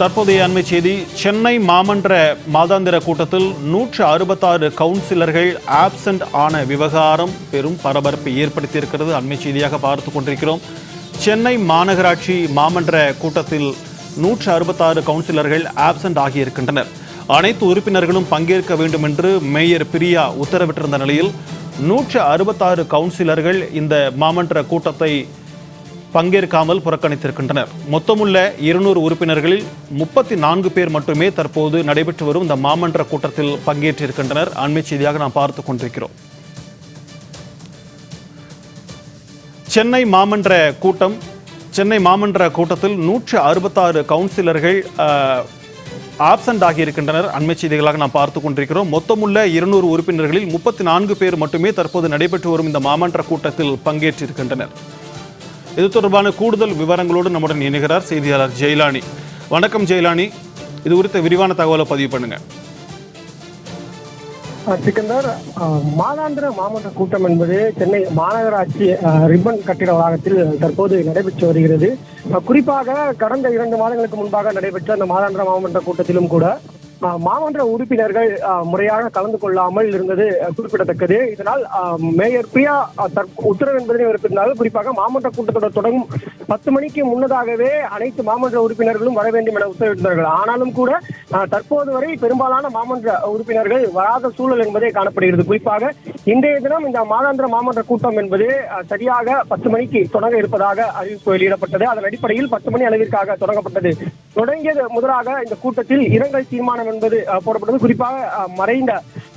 தற்போதைய அண்மை செய்தி சென்னை மாமன்ற மாதாந்திர கூட்டத்தில் நூற்று அறுபத்தாறு கவுன்சிலர்கள் ஆப்சண்ட் ஆன விவகாரம் பெரும் பரபரப்பை ஏற்படுத்தியிருக்கிறது. அண்மை செய்தியாக பார்த்து கொண்டிருக்கிறோம். சென்னை மாநகராட்சி மாமன்ற கூட்டத்தில் நூற்று அறுபத்தாறு கவுன்சிலர்கள் ஆப்சண்ட் ஆகியிருக்கின்றனர். அனைத்து உறுப்பினர்களும் பங்கேற்க வேண்டும் என்று மேயர் பிரியா உத்தரவிட்டிருந்த நிலையில் நூற்று அறுபத்தாறு கவுன்சிலர்கள் இந்த மாமன்ற கூட்டத்தை பங்கேற்காமல் புறக்கணித்திருக்கின்றனர். மொத்தமுள்ள இருநூறு உறுப்பினர்களில் முப்பத்தி நான்கு பேர் மட்டுமே தற்போது நடைபெற்று வரும் இந்த மாமன்ற கூட்டத்தில் பங்கேற்றிருக்கின்றனர். அண்மை செய்தியாக நாம் பார்த்து கொண்டிருக்கிறோம். சென்னை மாமன்ற கூட்டம் சென்னை மாமன்ற கூட்டத்தில் நூற்று அறுபத்தாறு கவுன்சிலர்கள் ஆப்சண்ட் ஆகியிருக்கின்றனர். அண்மை செய்திகளாக நாம் பார்த்து கொண்டிருக்கிறோம். மொத்தமுள்ள இருநூறு உறுப்பினர்களில் முப்பத்தி நான்கு பேர் மட்டுமே தற்போது நடைபெற்று வரும் இந்த மாமன்ற கூட்டத்தில் பங்கேற்றிருக்கின்றனர். இது தொடர்பான கூடுதல் விவரங்களோடு நம்முடன் இணைகிறார் செய்தியாளர் ஜெயலானி. வணக்கம் ஜெயலானி. இது குறித்த விரிவான தகவலை பதிவு பண்ணுங்க. சிக்கந்தர் மாதாந்திர மாமன்ற கூட்டம் என்பது சென்னை மாநகராட்சி ரிப்பன் கட்டிட வளாகத்தில் தற்போது நடைபெற்று வருகிறது. குறிப்பாக கடந்த இரண்டு மாதங்களுக்கு முன்பாக நடைபெற்ற அந்த மாதாந்திர மாமன்ற கூட்டத்திலும் கூட மாமன்ற உறுப்பினர்கள் முறையாக கலந்து கொள்ளாமல் இருந்தது குறிப்பிடத்தக்கது. இதனால் மேயர் பிரியா உத்தரவு என்பதனை இருந்தாலும் குறிப்பாக மாமன்ற கூட்டத்தொடர் தொடங்கும் பத்து மணிக்கு முன்னதாகவே அனைத்து மாமன்ற உறுப்பினர்களும் வர வேண்டும் என உத்தரவிட்டார்கள் ஆனாலும் கூட தற்போது வரை பெரும்பாலான மாமன்ற உறுப்பினர்கள் வராத சூழல் என்பதே காணப்படுகிறது. குறிப்பாக இன்றைய தினம் இந்த மாதாந்திர மாமன்ற கூட்டம் என்பது சரியாக பத்து மணிக்கு தொடங்க இருப்பதாக அறிவிப்பு வெளியிடப்பட்டது. அதன் அடிப்படையில் பத்து மணி அளவிற்காக தொடங்கப்பட்டது. தொடங்கியது முதலாக இந்த கூட்டத்தில் இரங்கல் தீர்மானம் என்பது போடப்பட்டது. குறிப்பாக மறைந்த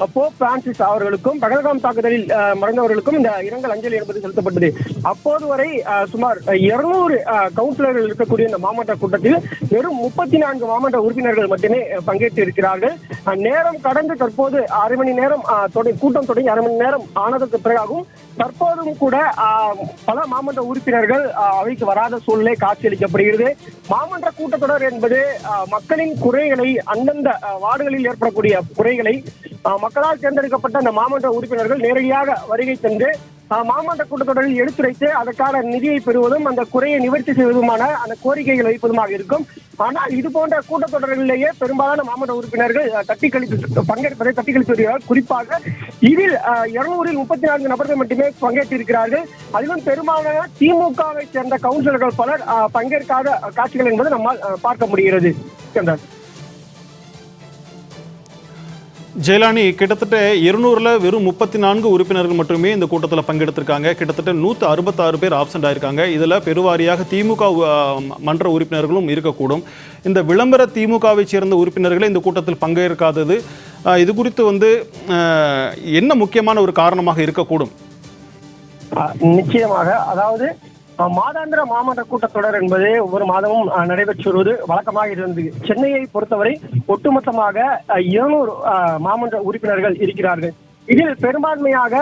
போப் பிரான்சிஸ் அவர்களுக்கும் பகல்காம் தாக்குதலில் மறந்தவர்களுக்கும் மறைந்தவர்களுக்கும் இந்த இரங்கல் அஞ்சலி என்பது செலுத்தப்பட்டது. அப்போது வரை சுமார் இருநூறு கவுன்சிலர்கள் இருக்கக்கூடிய இந்த மாமன்ற கூட்டத்தில் வெறும் முப்பத்தி நான்கு மாமன்ற உறுப்பினர்கள் மட்டுமே பங்கேற்று இருக்கிறார்கள். நேரம் கடந்து தற்போது அரை மணி நேரம் தொடங்கி- கூட்டம் தொடங்கி அரை மணி நேரம் ஆனதற்கு பிறகாகவும் தற்போதும் கூட பல மாமன்ற உறுப்பினர்கள் அஹ், அவைக்கு வராத சூழ்நிலை காட்சியளிக்கப்படுகிறது. மாமன்ற கூட்டத்தொடர் என்பது மக்களின் குறைகளை அந்தந்த வார்டுகளில் ஏற்படக்கூடிய குறைகளை மக்களால் தேர்ந்தெடுக்கப்பட்ட அந்த மாமன்ற உறுப்பினர்கள் நேரடியாக வருகை தந்து மாமன்ற கூட்டத்தொடரில் எடுத்துரைத்து அதற்கான நிதியை பெறுவதும் அந்த குறையை நிவர்த்தி செய்வதுமான அந்த கோரிக்கைகள் வைப்பதுமாக இருக்கும். ஆனால் இது போன்ற கூட்டத்தொடர்களிலேயே பெரும்பாலான மாமன்ற உறுப்பினர்கள் தட்டி கழித்து பங்கேற்பதை தட்டி கழித்து வருகிறார்கள் குறிப்பாக இதில் இருநூறில் முப்பத்தி நான்கு நபர்கள் மட்டுமே பங்கேற்றிருக்கிறார்கள். அதிலும் பெரும்பாலான திமுகவை சேர்ந்த கவுன்சிலர்கள் பலர் பங்கேற்காத காட்சிகள் என்பது நம்மால் பார்க்க முடிகிறது. சந்திரன். ஜெயலானி கிட்டத்தட்ட இருநூறுல வெறும் முப்பத்தி நான்கு உறுப்பினர்கள் மட்டுமே இந்த கூட்டத்தில் பங்கெடுத்திருக்காங்க. கிட்டத்தட்ட நூற்று அறுபத்தாறு பேர் ஆப்சண்ட் ஆயிருக்காங்க. இதில் பெருவாரியாக திமுக மன்ற உறுப்பினர்களும் இருக்கக்கூடும். இந்த விளம்பர திமுகவை சேர்ந்த உறுப்பினர்களே இந்த கூட்டத்தில் பங்கேற்காதது இது குறித்து வந்து என்ன முக்கியமான ஒரு காரணமாக இருக்கக்கூடும்? நிச்சயமாக. அதாவது மாதாந்திர மாமன்ற கூட்டத்தொடர் என்பது ஒவ்வொரு மாதமும் நடைபெற்று வருவது வழக்கமாக இருந்தது. சென்னையை பொறுத்தவரை ஒட்டுமொத்தமாக இருநூறு மாமன்ற உறுப்பினர்கள் இருக்கிறார்கள். இதில் பெரும்பான்மையாக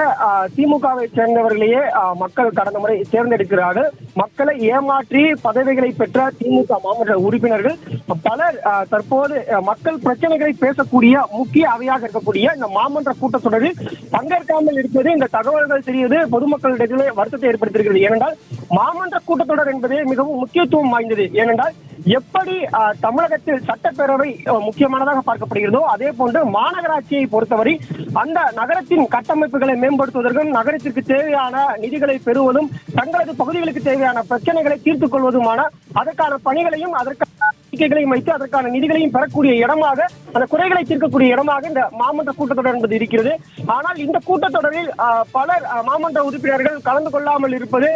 திமுகவை சேர்ந்தவர்களையே மக்கள் கடந்த முறை தேர்ந்தெடுக்கிறார்கள். மக்களை ஏமாற்றி பதவிகளை பெற்ற திமுக மாமன்ற உறுப்பினர்கள் பலர் தற்போது மக்கள் பிரச்சனைகளை பேசக்கூடிய முக்கிய அவையாக இருக்கக்கூடிய இந்த மாமன்ற கூட்டத்தொடரில் பங்கேற்காமல் இருப்பது இந்த தகவல்கள் தெரிவது பொதுமக்களிடையே வருத்தத்தை ஏற்படுத்தியிருக்கிறது. ஏனென்றால் மாமன்ற கூட்டத்தொடர் என்பது மிகவும் முக்கியத்துவம் வாய்ந்தது. ஏனென்றால் எப்படி அஹ், தமிழகத்தில் சட்டப்பேரவை முக்கியமானதாக பார்க்கப்படுகிறதோ அதே போன்று மாநகராட்சியை பொறுத்தவரை அந்த நகரத்தின் கட்டமைப்புகளை மேம்படுத்துவதற்கும் நகரத்திற்கு தேவையான நிதிகளை பெறுவதும் தங்களது பகுதிகளுக்கு தேவையான பிரச்சனைகளை தீர்த்துக் கொள்வதுமான அதற்கான பணிகளையும் அதற்கான அறிக்கைகளையும் வைத்து அதற்கான நிதிகளையும் பெறக்கூடிய இடமாக அந்த குறைகளை தீர்க்கக்கூடிய இடமாக இந்த மாமன்ற கூட்டத்தொடர் என்பது இருக்கிறது. ஆனால் இந்த கூட்டத்தொடரில் பலர் மாமன்ற உறுப்பினர்கள் கலந்து கொள்ளாமல் இருப்பது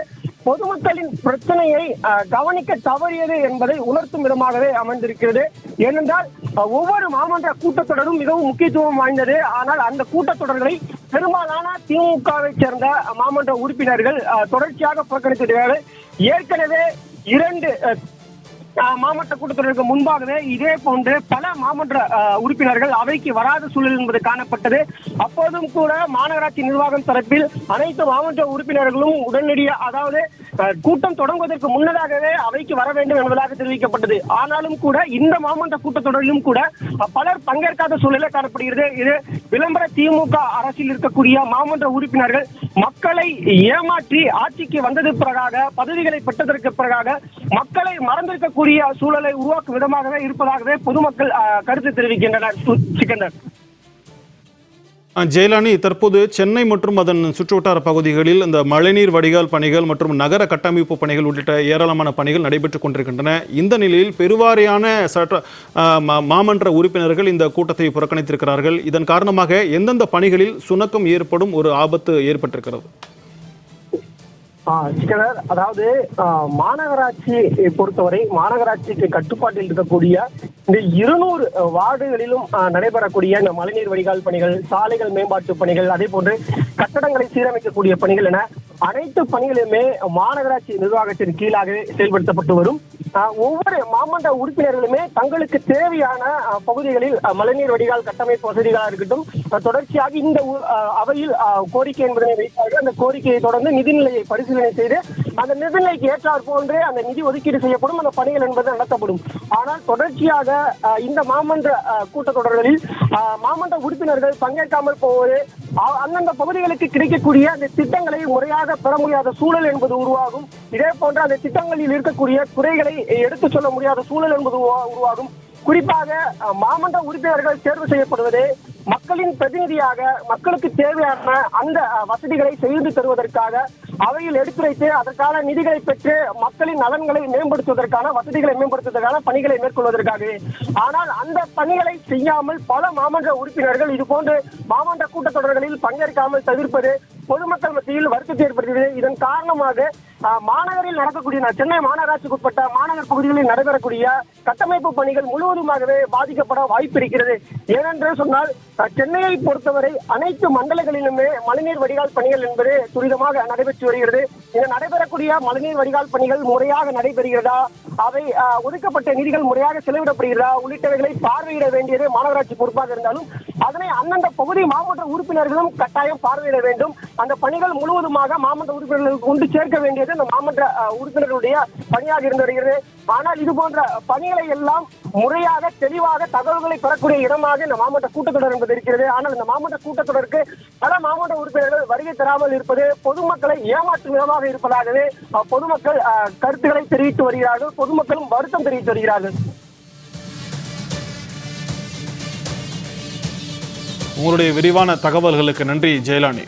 பொதுமக்களின் பிரச்சனையை கவனிக்க தவறியது என்பதை உணர்த்தும் விதமாகவே அமைந்திருக்கிறது. ஏனென்றால் ஒவ்வொரு மாமன்ற கூட்டத்தொடரும் மிகவும் முக்கியத்துவம் வாய்ந்தது. ஆனால் அந்த கூட்டத்தொடர்களை பெரும்பாலான திமுகவை சேர்ந்த மாமன்ற உறுப்பினர்கள் அஹ், தொடர்ச்சியாக புறக்கணித்திருக்கிறார்கள் ஏற்கனவே இரண்டு மாமன்ற கூட்டத்தொடருக்கு முன்பாகவே இதே போன்று பல மாமன்ற உறுப்பினர்கள் அவைக்கு வராத சூழல் என்பது காணப்பட்டது. அப்போதும் கூட மாநகராட்சி நிர்வாகம் தரப்பில் அனைத்து மாமன்ற உறுப்பினர்களும் உடனடியாக அதாவது கூட்டம் தொடங்குவதற்கு முன்னதாகவே அவைக்கு வர வேண்டும் என்பதாக தெரிவிக்கப்பட்டது. ஆனாலும் கூட இந்த மாமன்ற கூட்டத்தொடரிலும் கூட பலர் பங்கேற்காத சூழலே காணப்படுகிறது. இது விளம்பர திமுக அரசில் இருக்கக்கூடிய மாமன்ற உறுப்பினர்கள் மக்களை ஏமாற்றி ஆட்சிக்கு வந்தது பிறகாக பதவிகளை பெற்றதற்கு பிறகாக மக்களை மறந்திருக்க இருக்கக்கூடிய சூழலை உருவாக்கும் விதமாகவே இருப்பதாகவே பொதுமக்கள் கருத்து தெரிவிக்கின்றனர் சிக்கந்தர். ஜெயலானி தற்போது சென்னை மற்றும் அதன் சுற்றுவட்டார பகுதிகளில் இந்த மழைநீர் வடிகால் பணிகள் மற்றும் நகர கட்டமைப்பு பணிகள் உள்ளிட்ட ஏராளமான பணிகள் நடைபெற்றுக் கொண்டிருக்கின்றன. இந்த நிலையில் பெருவாரியான சட்ட மா- மாமன்ற உறுப்பினர்கள் இந்த கூட்டத்தை புறக்கணித்திருக்கிறார்கள். இதன் காரணமாக எந்தெந்த பணிகளில் சுணக்கம் ஏற்படும் ஒரு ஆபத்து ஏற்பட்டிருக்கிறது? சிக்கனர் அதாவது மாநகராட்சி பொறுத்தவரை மாநகராட்சிக்கு கட்டுப்பாட்டில் இருக்கக்கூடிய இந்த இருநூறு வார்டுகளிலும் நடைபெறக்கூடிய இந்த மழைநீர் வடிகால் பணிகள் சாலைகள் மேம்பாட்டு பணிகள் அதே போன்று கட்டடங்களை சீரமைக்கக்கூடிய பணிகள் என அனைத்து பணிகளுமே மாநகராட்சி நிர்வாகத்தின் கீழாகவே செயல்படுத்தப்பட்டு வரும். ஒவ்வொரு மாமன்ற உறுப்பினர்களுமே தங்களுக்கு தேவையான பகுதிகளில் மழைநீர் வடிகால் கட்டமைப்பு வசதிகளாக இருக்கட்டும் தொடர்ச்சியாக இந்த அவையில் கோரிக்கை என்பதனை வைத்தார்கள். அந்த கோரிக்கையை தொடர்ந்து நிதிநிலையை பரிசீலனை செய்து அந்த நிதிநிலைக்கு ஏற்றாற் போன்று அந்த நிதி ஒதுக்கீடு செய்யப்படும் அந்த பணிகள் என்பது நடத்தப்படும். ஆனால் தொடர்ச்சியாக இந்த மாமன்ற கூட்டத் கூட்டத்தொடர்களில் மாமன்ற உறுப்பினர்கள் பங்கேற்காமல் போவது அந்தந்த பகுதிகளுக்கு கிடைக்கக்கூடிய அந்த திட்டங்களை முறையாக பெற முடியாத சூழல் என்பது உருவாகும். இதே போன்று அந்த திட்டங்களில் இருக்கக்கூடிய குறைகளை எடுத்துச் சொல்ல முடியாத சூழல் என்பது உருவாகும். குறிப்பாக மாமன்ற உறுப்பினர்கள் தேர்வு செய்யப்படுவது மக்களின் பிரதிநிதியாக மக்களுக்கு தேவையான அந்த வசதிகளை செய்து தருவதற்காக அவையில் எடுத்துரைத்து அதற்கான நிதிகளை பெற்று மக்களின் நலன்களை மேம்படுத்துவதற்கான வசதிகளை மேம்படுத்துவதற்கான பணிகளை மேற்கொள்வதற்காகவே ஆனால் அந்த பணிகளை செய்யாமல் பல மாமன்ற உறுப்பினர்கள் இது போன்று மாமன்ற கூட்டத்தொடர்களில் பங்கேற்காமல் தவிர்ப்பது பொதுமக்கள் மத்தியில் வருத்தத்தை ஏற்படுத்தியது. இதன் காரணமாக மாநகரில் நடக்கக்கூடிய சென்னை மாநகராட்சிக்கு உட்பட்ட மாநகர் பகுதிகளில் நடைபெறக்கூடிய கட்டமைப்பு பணிகள் முழுவதுமாகவே பாதிக்கப்பட வாய்ப்பு இருக்கிறது. ஏனென்று சொன்னால் சென்னையை பொறுத்தவரை அனைத்து மண்டலங்களிலுமே மழைநீர் வடிகால் பணிகள் என்பது துரிதமாக நடைபெற்று வருகிறது. இந்த நடைபெறக்கூடிய மழைநீர் வடிகால் பணிகள் முறையாக நடைபெறுகிறதா? அவை அஹ், ஒதுக்கப்பட்ட நிதிகள் முறையாக செலவிடப்படுகிறதா? உள்ளிட்டவைகளை பார்வையிட வேண்டியது மாநகராட்சி பொறுப்பாக இருந்தாலும் அதனை அந்தந்த பகுதி மாவட்ட உறுப்பினர்களும் கட்டாயம் பார்வையிட வேண்டும். அந்த பணிகள் முழுவதுமாக மாமன்ற உறுப்பினர்களுக்கு கொண்டு சேர்க்க வேண்டியது அந்த மாமன்ற உறுப்பினர்களுடைய பணியாக இருந்து வருகிறது ஆனால் இது போன்ற பணிகளை எல்லாம் முறையாக தெளிவாக தகவல்களை பெறக்கூடிய இடமாக இந்த மாவட்ட கூட்டத்தொடர் என்பது இருக்கிறது. ஆனால் இந்த மாமன்ற கூட்டத்தொடருக்கு பல மாவட்ட உறுப்பினர்கள் வருகை தராமல் இருப்பது பொதுமக்களை ஏமாற்றும் விதமாக இருப்பதாகவே பொதுமக்கள் கருத்துக்களை தெரிவித்து வருகிறார்கள். பொதுமக்களும் வருத்தம் தெரிவித்து வருகிறார்கள். உங்களுடைய விரிவான தகவல்களுக்கு நன்றி ஜெயலானி.